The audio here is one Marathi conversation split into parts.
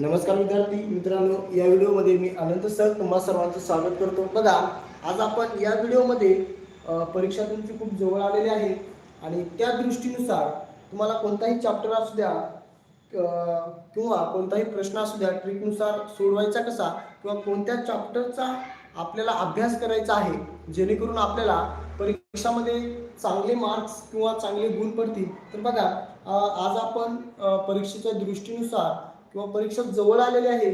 नमस्कार विद्यार्थी मित्रांनो या व्हिडिओमध्ये मी अनंत सर तुम्हा सर्वांचं स्वागत करतो. बघा आज आपण या व्हिडिओमध्ये परीक्षा तुमची खूप जवळ आलेली आहे आणि त्या दृष्टीनुसार तुम्हाला कोणताही चॅप्टर असू द्या किंवा कोणताही प्रश्न असू द्या ट्रिकनुसार सोडवायचा कसा किंवा कोणत्या चॅप्टरचा आपल्याला अभ्यास करायचा आहे जेणेकरून आपल्याला परीक्षामध्ये चांगले मार्क्स किंवा चांगले गुण पडतील. तर बघा आज आपण परीक्षेच्या दृष्टीनुसार किंवा परीक्षक जवळ आलेली आहे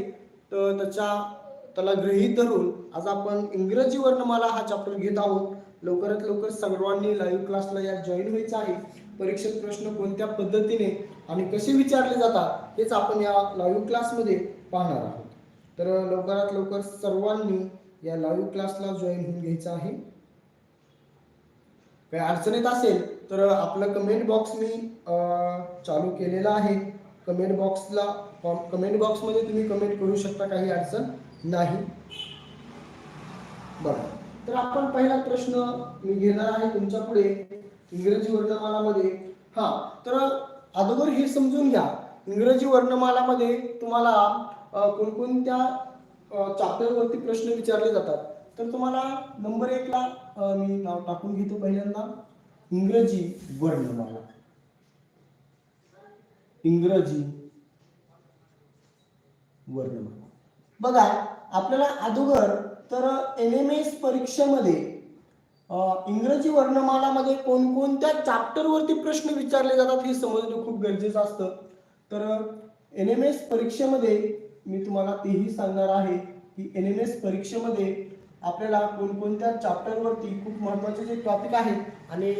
तर त्याच्या त्याला गृहीत धरून आज आपण इंग्रजी वर्णमाला हा चॅप्टर घेत आहोत. लवकरात लवकर सर्वांनी लाईव्ह क्लासला या जॉईन व्हायचं आहे. परीक्षेत प्रश्न कोणत्या पद्धतीने आणि कसे विचारले जातात हेच आपण या लाईव्ह क्लासमध्ये पाहणार आहोत. तर लवकरात लवकर सर्वांनी या लाईव्ह क्लासला जॉईन होऊन घ्यायचं आहे. काही अडचणीत असेल तर आपलं कमेंट बॉक्स मी चालू केलेला आहे. कमेंट बॉक्सला कमेंट बॉक्समध्ये तुम्ही कमेंट करू शकता काही अडचण नाही. बरं. तर आपण पहिला प्रश्न मी घेणार आहे तुमच्यापुढे इंग्रजी वर्णमालामध्ये. हा तर अगोदर हे समजून घ्या. इंग्रजी वर्णमालामध्ये तुम्हाला कोणकोणत्या चॅप्टर वरती प्रश्न विचारले जातात. तर तुम्हाला नंबर एकला मी नाव टाकून घेतो पहिल्यांदा. इंग्रजी वर्णमाला. इंग्रजी वर्णमाला बघा आपल्याला अगोदर तर एन एम एस परीक्षेमध्ये इंग्रजी वर्णमालामध्ये कोणकोणत्या चॅप्टरवरती प्रश्न विचारले जातात हे समजणं खूप गरजेचं असतं. तर एन एम एस परीक्षेमध्ये मी तुम्हाला तेही सांगणार आहे की एन एम एस परीक्षेमध्ये आपल्याला कोणकोणत्या चॅप्टरवरती खूप महत्त्वाचे जे टॉपिक आहेत आणि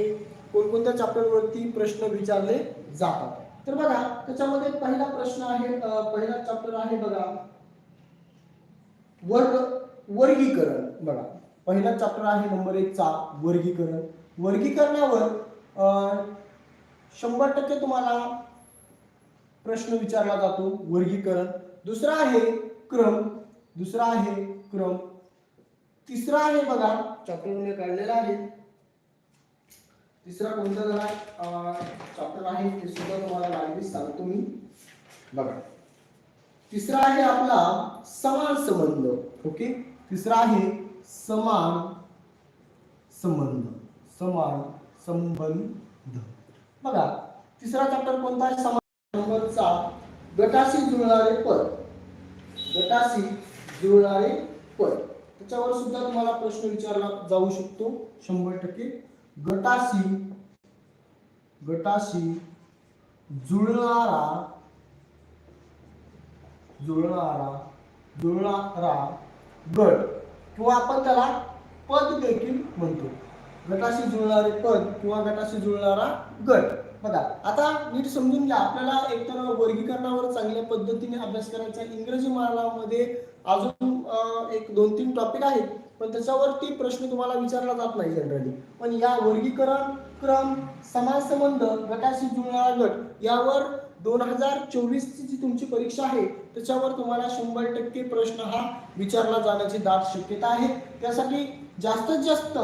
कोणकोणत्या चॅप्टरवरती प्रश्न विचारले जातात. तर बघा त्याच्यामध्ये पहिला प्रश्न आहे पहिला चॅप्टर आहे बघा. वर्ग वर्गीकरण. बघा पहिला चॅप्टर आहे नंबर एकचा वर्गीकरण. वर्गीकरणावर शंभर टक्के तुम्हाला प्रश्न विचारला जातो वर्गीकरण. दुसरा आहे क्रम. दुसरा आहे क्रम. तिसरा आहे बघा चॅप्टर मी काढलेला आहे. तिसरा कोणता जरा चॅप्टर आहे ते सुद्धा तुम्हाला लागली सांगतो मी. बघा. तिसरा आहे आपला समान संबंध ओके तिसरा आहे समान संबंध समान संबंध. बघा तिसरा चॅप्टर कोणता आहे? समान संबंधचा. गटाशी जुळणारे पद. गटाशी जुळणारे पद. त्याच्यावर सुद्धा तुम्हाला प्रश्न विचारला जाऊ शकतो शंभर टक्के. गटाशी गटाशी जुळणारा जुळणारा जुळणारा गट किंवा आपण त्याला पद देखील म्हणतो. गटाशी जुळणारे पद किंवा गटाशी जुळणारा गट. बघा आता नीट समजून घ्या. आपल्याला एकतर वर्गीकरणावर चांगल्या पद्धतीने अभ्यास करायचा इंग्रजी मार्गामध्ये अजून एक दोन तीन टॉपिक आहेत. पण त्याच्यावरती प्रश्न तुम्हाला विचारला जात नाही जनरली पण या वर्गीकरण क्रम समाज संबंध गटाशी जुळणारा गट यावर दोन हजार चोवीसची जी तुमची परीक्षा आहे त्याच्यावर तुम्हाला शंभर टक्के प्रश्न हा विचारला जाण्याची दाट शक्यता आहे. त्यासाठी जास्तीत जास्त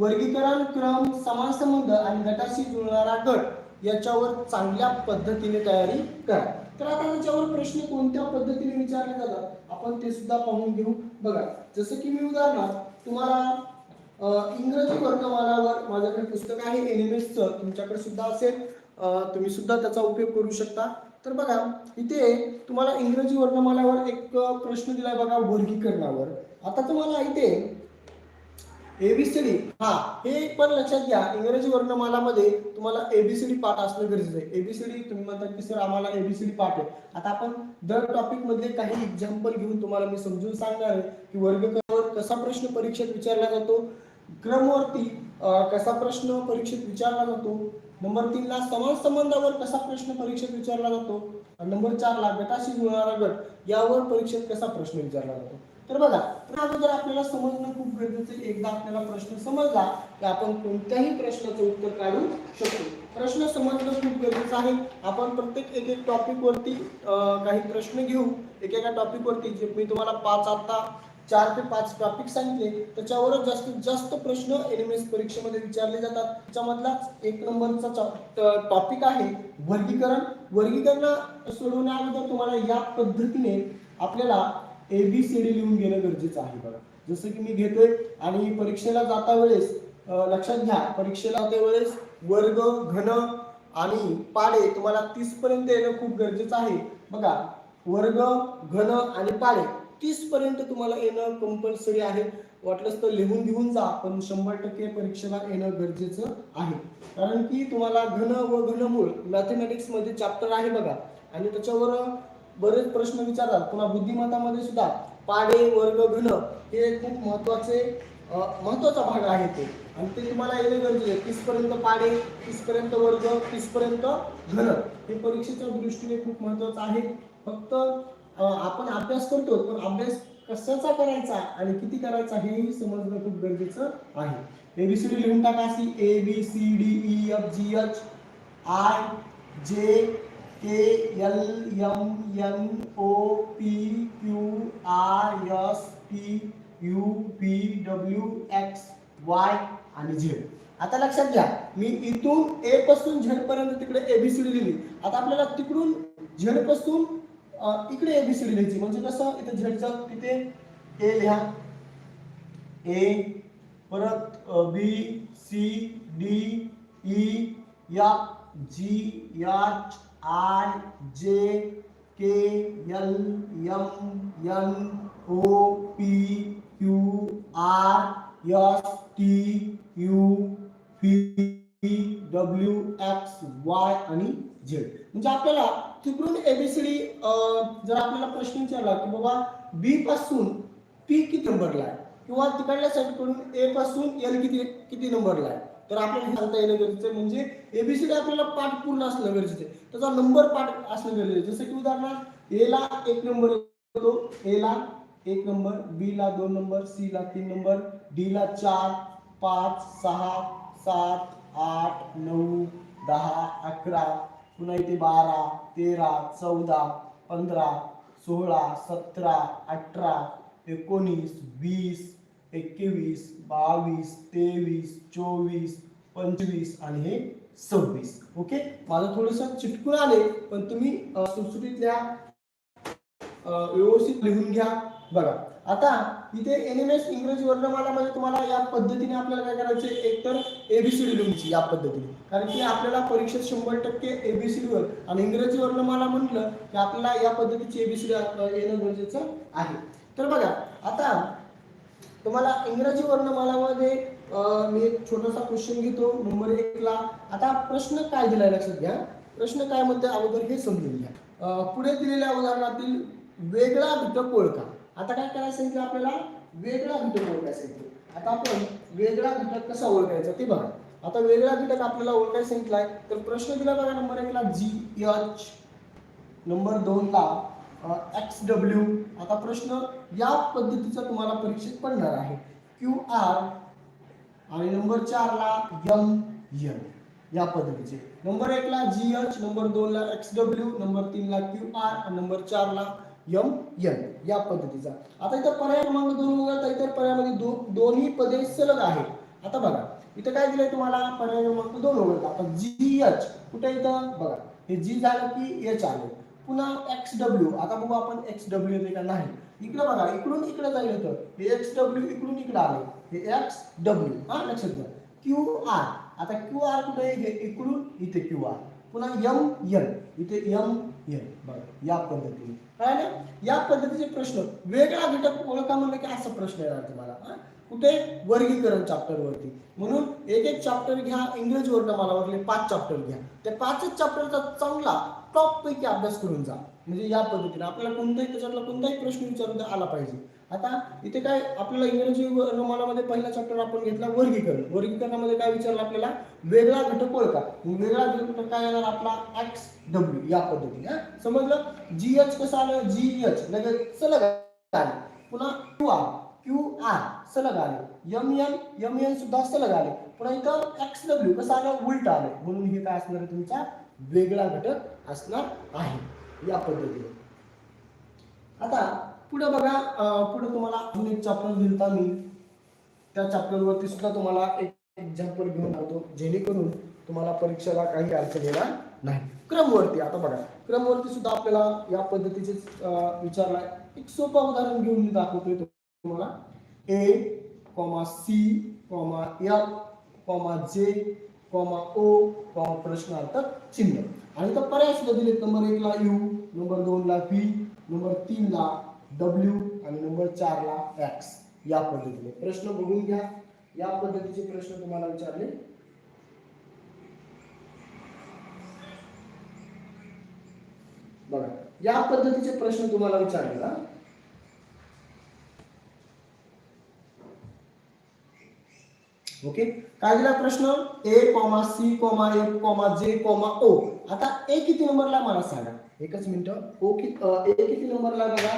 वर्गीकरण क्रम समान संबंध आणि गटाशी जुळणारा गट याच्यावर चांगल्या पद्धतीने तयारी करा. तर आता त्याच्यावर प्रश्न कोणत्या पद्धतीने विचारले जातात? आपण ते सुद्धा पाहून घेऊ. बघा जसं की मी उदाहरणार्थ तुम्हाला इंग्रजी वर्णमालावर माझ्याकडे पुस्तक आहे एनिमेसचं तुमच्याकडे सुद्धा असेल. तुम्ही सुद्धा त्याचा उपयोग करू शकता. तर बघा इथे तुम्हाला इंग्रजी वर्णमालावर एक प्रश्न दिलाय बघा वर्गीकरणावर. आता तुम्हाला इथे एबीसीडी हा हे पण लक्षात घ्या. इंग्रजी वर्णमालामध्ये तुम्हाला एबीसीडी पाठ असणं गरजेचं आहे. एबीसीडी तुम्ही म्हणता की सर आम्हाला एबीसीडी पाठ आहे. आता आपण दर टॉपिक मधले काही एक्झाम्पल घेऊन तुम्हाला मी समजून सांगणार आहे की वर्गक्रमावर कसा प्रश्न परीक्षेत विचारला जातो क्रमवरती कसा प्रश्न परीक्षेत विचारला जातो नंबर तीन ला समान संबंधावर कसा प्रश्न परीक्षेत विचारला जातो नंबर चार ला गटाशी गुणारा गट यावर परीक्षेत कसा प्रश्न विचारला जातो. तर बघा तर अगोदर आपल्याला समजणं खूप गरजेचं आहे. एकदा आपल्याला प्रश्न समजला की आपण कोणत्याही प्रश्नाचं उत्तर काढू शकतो. प्रश्न समजणं खूप गरजेचं आहे. आपण प्रत्येक एक एक टॉपिकवरती काही प्रश्न घेऊ. एकेका टॉपिकवरती जे मी तुम्हाला पाच आता चार ते पाच टॉपिक सांगितले त्याच्यावरच जास्तीत जास्त प्रश्न एनएमएस परीक्षेमध्ये विचारले जातात. त्याच्यामधलाच एक नंबरचा टॉपिक आहे वर्गीकरण. वर्गीकरण सोडवण्या अगोदर तुम्हाला या पद्धतीने आपल्याला एबीसीडी लिहून घेणं गरजेचं आहे बघा. जसं की मी घेतोय आणि परीक्षेला जाता वेळेस लक्षात घ्या परीक्षेला जाते वेळेस वर्ग घन आणि पाडे तुम्हाला तीस पर्यंत येणं खूप गरजेचं आहे. बघा वर्ग घन आणि पाडे तीस पर्यंत तुम्हाला येणं कंपल्सरी आहे. वाटलंच तर लिहून घेऊन जा पण शंभर टक्के परीक्षेला येणं गरजेचं आहे. कारण की तुम्हाला घन व घनमूळ मॅथमॅटिक्समध्ये चॅप्टर आहे बघा. आणि त्याच्यावर बरेच प्रश्न विचारतात. पुन्हा बुद्धिमत्तामध्ये सुद्धा पाडे वर्ग घन हे खूप महत्त्वाचे महत्त्वाचा भाग आहे ते. आणि ते तुम्हाला येणं गरजेचं आहे. तीसपर्यंत पाडे तीसपर्यंत वर्ग तीसपर्यंत घन हे परीक्षेच्या दृष्टीने खूप महत्वाचं आहे. फक्त आपण अभ्यास करतो पण अभ्यास कशाचा करायचा आणि किती करायचा हेही समजणं खूप गरजेचं आहे. एबीसीडी लिहून टाका C A B C D E F G H I J K L M N O P Q R S T U P W X Y आणि झेड आता लक्षात घ्या मी इथून ए पासून झेड पर्यंत तिकडे एबीसीडी लिहिली. आता आपल्याला तिकडून झेडपासून इकडे एबीसीडी लिहायची. म्हणजे कसं? इथे झेडचं तिथे ए लिहा. ए परत B C D E F G H I J K L M N O P Q R S T U P W X Y आणि झेड. म्हणजे आपल्याला तिकडून एबीसीडी जर आपल्याला प्रश्न विचारला की बाबा बी पासून पी किती नंबरला आहे? किंवा तिकडल्या साईडकडून ए पासून एल किती किती नंबरला आहे? तर आपल्याला सांगता येणं गरजेचं आहे. म्हणजे एबीसीडी आपल्याला पाठ पूर्ण असणं गरजेचं आहे. त्याचा नंबर पाठ असणं गरजेचं आहे. जसं की उदाहरणार्थ ए ला एक नंबर येतो. ए ला एक नंबर बी ला दोन नंबर सी ला तीन नंबर डी ला चार पाच सहा सात आठ नऊ दहा अकरा पुन्हा इथे बारा तेरा चौदा पंधरा सोळा सतरा अठरा एकोणीस वीस एकवीस बावीस तेवीस चोवीस पंचवीस आणि हे सव्वीस. ओके माझं थोडंसं चिटकून आले पण तुम्ही सुटसुटीतल्या व्यवस्थित लिहून घ्या. बघा आता इथे एनएमएस इंग्रजी वर्णमालामध्ये तुम्हाला या पद्धतीने आपल्याला काय करायचे एक तर एबीसीडी लिहूनची या पद्धतीने. कारण की आपल्याला परीक्षेत शंभर टक्के एबीसीडी वर आणि इंग्रजी वर्णमाला म्हटलं की आपल्याला या पद्धतीची एबीसीडी येणं गरजेचं आहे. तर बघा आता तुम्हाला इंग्रजी वर्णमालामध्ये मी एक छोटासा क्वेश्चन घेतो नंबर एक ला. आता प्रश्न काय दिलाय लक्षात घ्या. प्रश्न काय म्हणते अगोदर हे समजून घ्या. पुढे दिलेल्या उदाहरणातील वेगळा घटक ओळखा. आता काय करायचं सांगितलं आपल्याला? वेगळा घटक ओळखायचा सांगितलं आता आपण वेगळा घटक कसा ओळखायचा ते बघा. आता वेगळा घटक आपल्याला ओळखायला सांगितलाय. तर प्रश्न दिला बघा नंबर एकला जी एच नंबर दोन ला एक्स डब्ल्यू आता प्रश्न या पद्धतीचा तुम्हाला परीक्षेत पडणार आहे. क्यू आर आणि नंबर चार यम यम या पद्धतीचे. नंबर एकला जी एच नंबर दोनला एक्स डब्ल्यू नंबर तीनला क्यू आर आणि नंबर चार यम यन या पद्धतीचा. आता इथं पर्याय क्रमांक दोन वगळता इतर पर्यायामध्ये दो, दोन्ही पदे सलग आहेत. आता बघा इथं काय दिलंय तुम्हाला? पर्याय क्रमांक दोन वगळता आता जी एच कुठे इथं? बघा हे जी झालं की एच आलं. पुन्हा एक्स डब्ल्यू आता बघू आपण एक्स डब्ल्यू येते का नाही इकडे बघा इकडून इकडे जाईल होतं हे एक्स डब्ल्यू इकडून इकडे आले हे एक्स डब्ल्यू हा लक्षात घ्या. क्यू आर आता क्यू आर कुठे इकडून इथे क्यू आर पुन्हा यम एन इथे यम एन बघा या पद्धतीने. काय ना या पद्धतीचे प्रश्न. वेगळा घटक ओळखा म्हणलं की असा प्रश्न येणार तुम्हाला. कुठे? वर्गीकरण चॅप्टरवरती म्हणून एक एक चॅप्टर घ्या. इंग्रजी मला वाटले पाच चॅप्टर घ्या. त्या पाचच चॅप्टरचा चांगला टॉप पैकी अभ्यास करून जा. म्हणजे या पद्धतीने आपल्याला कोणताही त्याच्यातला कोणताही प्रश्न विचारून आला पाहिजे. आता इथे काय आपल्याला इंग्रजी वर्णमालामध्ये पहिला चॅप्टर आपण घेतला वर्गीकरण. वर्गीकरणामध्ये काय विचारलं आपल्याला? वेगळा घटक ओळखा. वेगळा घटक म्हणजे काय येणार? आपला एक्स डब्ल्यू या पद्धतीने समजलं? जी एच कसं आलं? जी एच लगेच सलग आले. पुन्हा क्यू आर क्यू आर सलग आले. एम एन एम एन सुद्धा सलग आले. पुन्हा इथं एक्स डब्ल्यू कसं आलं? उलट आलं. म्हणून हे काय असणार तुमचा? वेगळा घटक असणार आहे या पद्धतीने. आता पुढे बघा पुढे तुम्हाला अजून एक चॅप्टर दिलता मी. त्या चॅप्टरवरती सुद्धा तुम्हाला एक एक्झाम्पल घेऊन आलो जेणेकरून तुम्हाला परीक्षेला काही अडचण येणार नाही. क्रमवरती आता बघा. क्रमवरती सुद्धा आपल्याला या पद्धतीचे विचारला एक सोपं उदाहरण घेऊन मी दाखवतोय तुम्हाला. A comma C comma F comma J comma O comma प्रश्नार्थक चिन्ह. आणि तर पर्याय सुद्धा दिलेत नंबर एक ला यू नंबर दोन ला व्ही नंबर तीन ला डब्ल्यू आणि नंबर चार ला एक्स. या पद्धतीने. प्रश्न बघून घ्या. या पद्धतीचे प्रश्न तुम्हाला विचारले. बघा. या पद्धतीचे प्रश्न तुम्हाला विचारले ना. ओके काय दिला प्रश्न? A comma C comma F comma J comma O आता ए किती नंबरला मला सांगा? एकच मिनिट. ओ कि ए किती नंबरला बघा?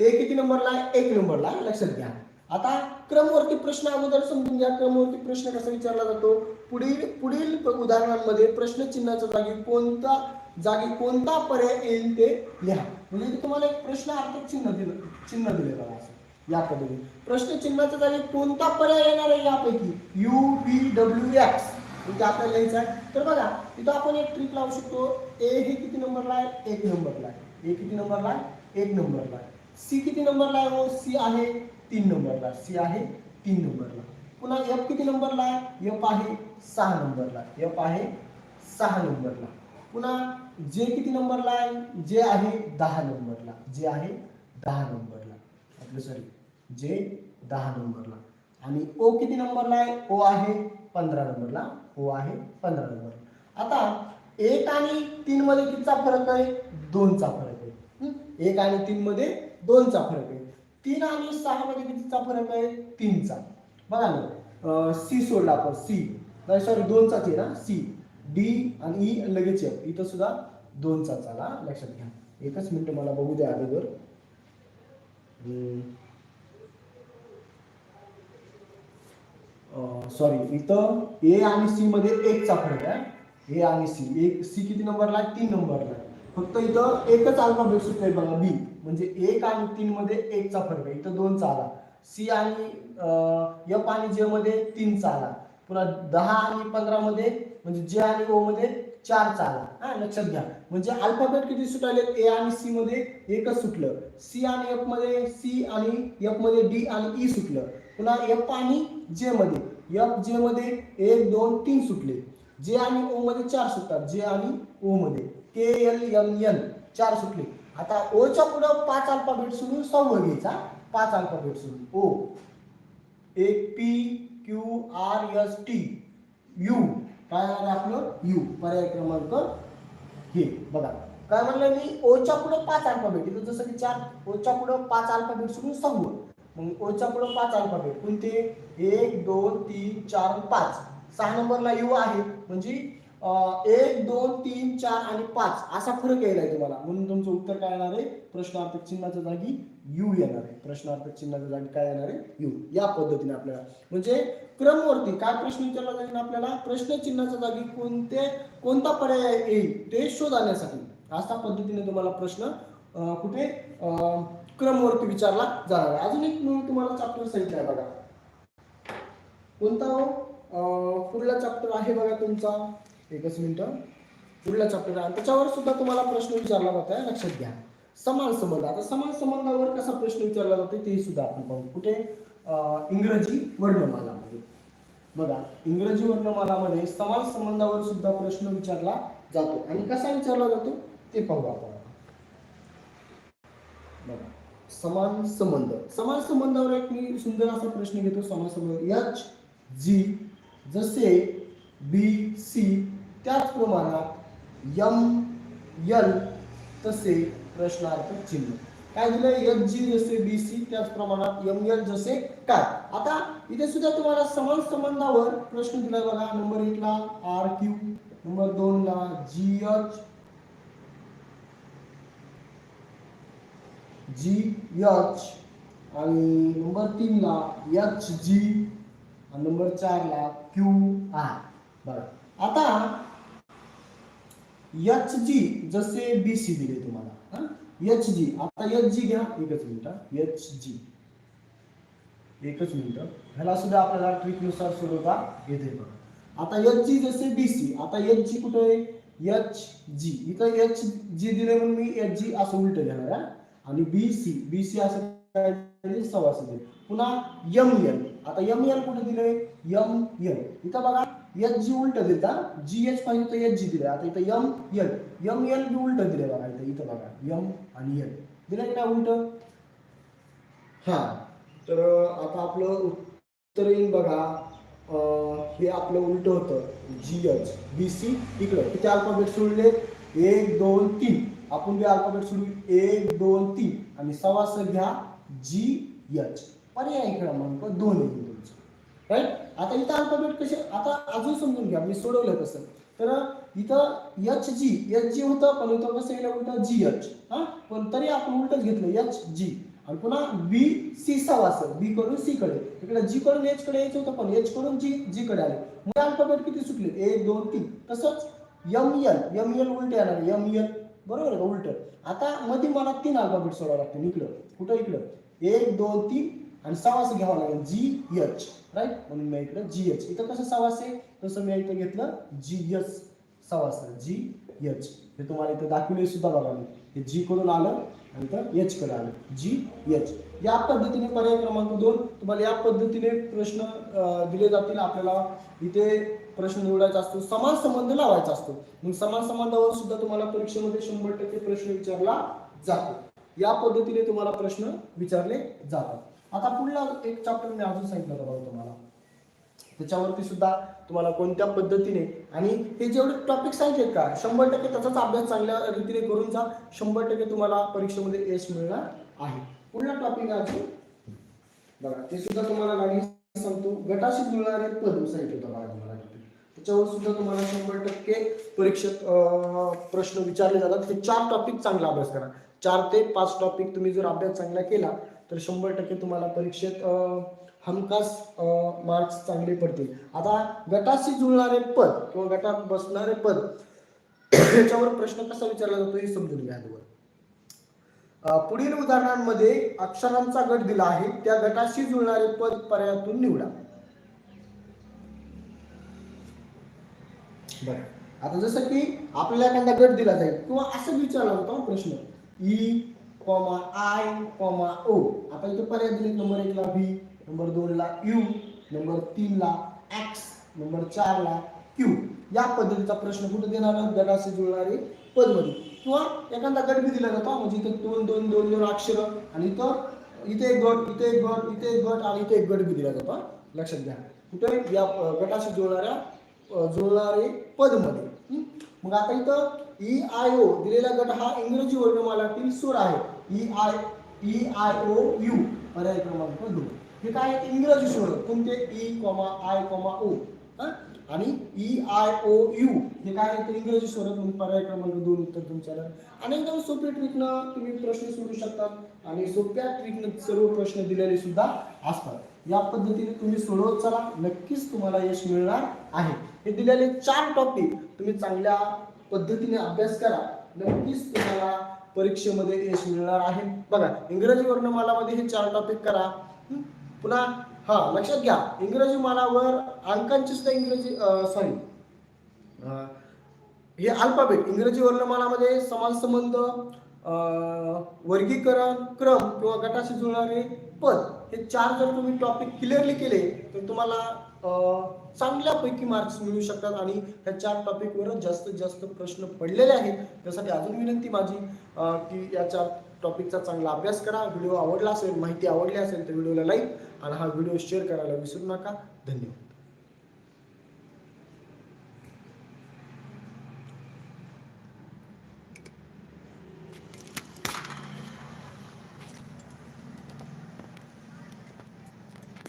ए किती नंबरला एक नंबरला. लक्षात घ्या. आता क्रमवरती प्रश्न अगोदर समजून घ्या. क्रमवरती प्रश्न कसा विचारला जातो? पुढील पुढील उदाहरणांमध्ये प्रश्नचिन्हाच्या जागी कोणता जागी कोणता पर्याय येईल ते लिहा. म्हणजे तुम्हाला एक प्रश्न अर्थक चिन्ह दिलं चिन्ह दिलेलं आहे. असं या पद्धतीने. प्रश्न चिन्हाच्या जागी कोणता पर्याय येणार आहे यापैकी? यू बी डब्ल्यू एक्स म्हणजे आपल्याला लिहायचं आहे. तर बघा तिथं आपण एक ट्रिक लावू शकतो. ए हे किती नंबरला आहे? एक नंबरला आहे. ए किती नंबरला आहे? एक नंबरला आहे. सी किती नंबरला आहे? हो सी आहे तीन नंबरला सी आहे तीन नंबरला पुन्हा एफ किती नंबरला आहे? एफ आहे सहा नंबरला एफ आहे सहा नंबरला पुन्हा जे किती नंबरला आहे? जे आहे दहा नंबरला. जे आहे दहा नंबरला. आपलं सॉरी जे दहा नंबरला. आणि ओ किती नंबरला आहे? ओ आहे पंधरा नंबरला. ओ आहे पंधरा नंबर आता एक आणि तीन मध्ये कितीचा फरक आहे? दोनचा फरक आहे. एक आणि तीन मध्ये दोनचा फरक आहे. तीन आणि सहा मध्ये कितीचा फरक आहे? तीनचा. बघा ना. सी सोडला आपण. सी सॉरी दोनचाच आहे ना? सी डी आणि ई लगेच एफ इथं सुद्धा दोनचा चाला लक्षात घ्या. एकच मिनिट मला बघू द्या अगोदर. सॉरी इथं ए आणि सी मध्ये एकचा फरक आहे. ए आणि सी एक सी किती नंबरला आहे? तीन नंबरला फक्त इथं एकच अल्फाबेट आहे बघा बी म्हणजे एक आणि तीन मध्ये एकचा फरक आहे. इथं दोनचा आला सी आणि एफ आणि जे मध्ये तीनचा आला पुन्हा दहा आणि पंधरा मध्ये म्हणजे जे आणि ओ मध्ये चार चाला. हा लक्षात घ्या. म्हणजे अल्फाबेट किती सुटायले? ए आणि सी मध्ये एकच सुटलं. सी आणि एफमध्ये सी आणि एफमध्ये डी आणि ई सुटलं. पुन्हा एफ आणि जे मध्ये. एफ जे मध्ये एक दोन तीन सुटले. जे आणि ओ मध्ये चार सुटतात. जे आणि ओ मध्ये. के एल एम एन चार सुटले. आता ओ च्या पुढं पाच अल्फाबेट सुरू सहावं घ्यायचा. पाच अल्फाबेट सुरू O A P Q R S T U काय आहे आपलं? यू. पर्याय क्रमांक हे. बघा. काय म्हणलं मी? ओच्या पुढं पाच अल्फाबेट इथं जसं की चार ओच्या पुढं पाच अल्फाबेट सुरू सहावं मग ओच्या पुढं पाच अल्फाबेट कोणते? एक दोन तीन चार पाच. सहा नंबरला यू आहे. म्हणजे एक दोन तीन चार आणि पाच. असा फरक यायला तुम्हाला. म्हणून तुमचं उत्तर काय येणार आहे? प्रश्नार्थक चिन्हाच्या जागी यू येणार आहे. प्रश्नार्थक चिन्हाच्या जागी काय येणार आहे? यू. या पद्धतीने आपल्याला. म्हणजे क्रमवरती काय प्रश्न विचारला जाईल आपल्याला? प्रश्न चिन्हाच्या जागी कोणते कोणता पर्याय येईल ते शोधण्यासाठी. अशा पद्धतीने तुम्हाला प्रश्न कुठे क्रमवरती विचारला जाणार आहे. अजून एक तुम्हाला चॅप्टर सांगितलं आहे बघा. कोणता हो? अं, पुढला चॅप्टर आहे बघा तुमचा. एकच मिनटं. पुढला चॅप्टर आहे त्याच्यावर सुद्धा तुम्हाला प्रश्न विचारला जात आहे. लक्षात घ्या. समान संबंध. आता समान संबंधावर कसा प्रश्न विचारला जातो ते सुद्धा आपण पाहू. कुठे? इंग्रजी वर्णमालामध्ये. बघा इंग्रजी वर्णमालामध्ये समान संबंधावर सुद्धा प्रश्न विचारला जातो. आणि कसा विचारला जातो? ते पाहू आपण. बघा समान संबंध. समान संबंधावर एक मी सुंदर असा प्रश्न घेतो. समान संबंध. एच जी जसे बी सी त्याच प्रमाणात यम यल तसे प्रश्नार्थक चिन्ह. काय दिलं? एफ जी जसे बी सी त्याच प्रमाणात एम एल जसे काय? आता इथे सुद्धा तुम्हाला समान संबंधावर प्रश्न दिला बघा. नंबर एक ला आर क्यू. नंबर दोन ला जी एच. G H. आणि नंबर तीन ला एच जी. आणि नंबर चार ला क्यू आर. बघा आता एच जी जसे बी सी दिले तुम्हाला. एच जी आता एच जी घ्या. एकच मिनिट. एच जी एकच मिनिट. ह्याला सुद्धा आपल्याला ट्रिकनुसार सोडवता येते बघा. आता एच जी जसे बी सी आता एच जी कुठे आहे? एच जी इथं एच जी दिले म्हणून मी एच जी असं उलट घेणार हा. आणि बी सी बी सी असं सव्वा दिले? दिले. पुन्हा एम एल आता एम एल कुठे दिले एम एल इथं बघा. एच जी उलट दिलता जी एच पाहिजे तर एच जी दिले आता इथं M L M L B उलट दिले बघा इथं इथं बघा. यम आणि एल दिलं की नाही उलट? हा. तर आता आपलं उत्तर येईल बघा. हे आपलं उलट होतं. जी एच बी सी इकडं. किती अल्फाबेट सोडले? एक दोन तीन. आपण बी अल्फाबेट सोडू. एक दोन तीन. आणि सवास घ्या जी एच पर्याय क्रमांक दोन येईल तुमचं. राईट आता इथं अल्फाबेट कसे आता अजून समजून घ्या मी सोडवलं कसं तर इथं एच जी एच जी होतं पण इथं कसं येईल उलट जी एच हा? पण तरी आपण उलटच घेतलं एच जी आणि पुन्हा बी सी सवास बी कडून सी कडे. इकडे जी कडून एच कडे यायचं होतं पण एच कडून जी जी कडे आले. मग अल्फाबेट किती सुटले? एक दोन तीन. तसंच एम एल एम एल उलट येणार एम एल बरोबर आहे का? उलट. आता मध्ये मला तीन अल्फाबेट सोडावं लागतील. इकडं कुठं इकडं? एक दोन तीन. आणि सवास घ्यावं लागेल जी एच राईट म्हणून मी इकडं जी एच इथं कसं सवास आहे? तसं मी इथं घेतलं जी एच सवास जी एच हे तुम्हाला इथं दाखवले सुद्धा बघा मी. हे जी कडून आलं आणि तर एच कडे आलं. जी एच या पद्धतीने पर्याय क्रमांक दोन तुम्हाला या पद्धतीने प्रश्न दिले जातील. आपल्याला इथे प्रश्न निवडायचा असतो. समान संबंध लावायचा असतो. मग समान संबंधावर सुद्धा तुम्हाला परीक्षेमध्ये शंभर टक्के प्रश्न विचारला जातो. या पद्धतीने तुम्हाला प्रश्न विचारले जातात. आता पुढला एक चॅप्टर मी अजून सांगितलं होतं बघा तुम्हाला. त्याच्यावरती सुद्धा तुम्हाला कोणत्या पद्धतीने आणि हे जेवढे टॉपिक सांगितले का शंभर टक्के त्याचाच अभ्यास चांगल्या रीतीने करून जा. शंभर टक्के तुम्हाला परीक्षेमध्ये यश मिळणार आहे. पुढला टॉपिक आहे बघा ते सुद्धा तुम्हाला गाडी सांगतो. गटाशी जुळणारे पद सांगितलं होतं बघा तुम्हाला. त्याच्यावर सुद्धा तुम्हाला शंभर टक्के परीक्षेत प्रश्न विचारले जातात. हे चार टॉपिक चांगला अभ्यास करा. चार ते पाच टॉपिक तुम्ही जर अभ्यास चांगला केला तर शंभर टक्के तुम्हाला परीक्षेत हमखास मार्क्स चांगले पडतील. आता गटाशी जुळणारे पद किंवा गटात बसणारे पद याच्यावर प्रश्न कसा विचारला जातो हे समजून घ्या अगोदर पुढील उदाहरणांमध्ये अक्षरांचा गट दिला आहे त्या गटाशी जुळणारे पद पर्यायातून निवडा. बरं. आता जसं की आपल्याला एखादा गट दिला जाईल किंवा असं विचारला होता प्रश्न. E comma I comma O आता इथे पर्याय दिले नंबर एकला व्ही नंबर दोनला यू नंबर तीनला एक्स नंबर चारला क्यू या पद्धतीचा प्रश्न कुठे देणार गटाशी जुळणारे पदमध्ये. किंवा एखादा गट बी दिला जातो. म्हणजे इथे दोन दोन दोन दोन अक्षर आणि इथं इथे एक गट इथे एक गट इथे एक गट आणि इथे एक गट बी दिला जातो. लक्षात घ्या. कुठे? या गटाशी जुळणाऱ्या जुळणारे पदमध्ये. मग आता इथं ई आय ओ दिलेला गट हा इंग्रजी वर्णमालातील सूर आहे. E I E I O U पर्याय क्रमांक दोन. हे काय इंग्रजी स्वर कोणते? E comma I comma O आणि ई आय ओ यू हे काय आहेत इंग्रजी स्वर म्हणून पर्याय क्रमांक दोन उत्तर तुमच्याला आणि एकदम सोप्या ट्रिकनं तुम्ही प्रश्न सोडू शकतात आणि सोप्या ट्रिकनं सर्व प्रश्न दिलेले सुद्धा असतात. या पद्धतीने तुम्ही सोडवत चला. नक्कीच तुम्हाला यश मिळणार आहे. हे दिलेले चार टॉपिक तुम्ही चांगल्या पद्धतीने अभ्यास करा. नक्कीच तुम्हाला परीक्षेमध्ये यश मिळणार आहे. बघा इंग्रजी वर्णमालामध्ये हे चार टॉपिक करा. पुन्हा हा लक्षात घ्या. इंग्रजी मालावर अंकांची सुद्धा इंग्रजी सॉरी हे अल्फाबेट इंग्रजी वर्णमालामध्ये समान संबंध वर्गीकरण क्रम किंवा गटाशी जुळणारे पद हे चार जर तुम्ही टॉपिक क्लिअरली केले तर तुम्हाला चांगल्यापैकी मार्क्स मिळू शकतात आणि ह्या चार टॉपिकवर जास्तीत जास्त प्रश्न पडलेले आहेत. त्यासाठी अजून विनंती माझी की याच्या टॉपिकचा चांगला अभ्यास करा. व्हिडिओ आवडला असेल माहिती आवडली असेल तर व्हिडिओला लाईक आणि हा व्हिडिओ शेअर करायला विसरू नका. धन्यवाद.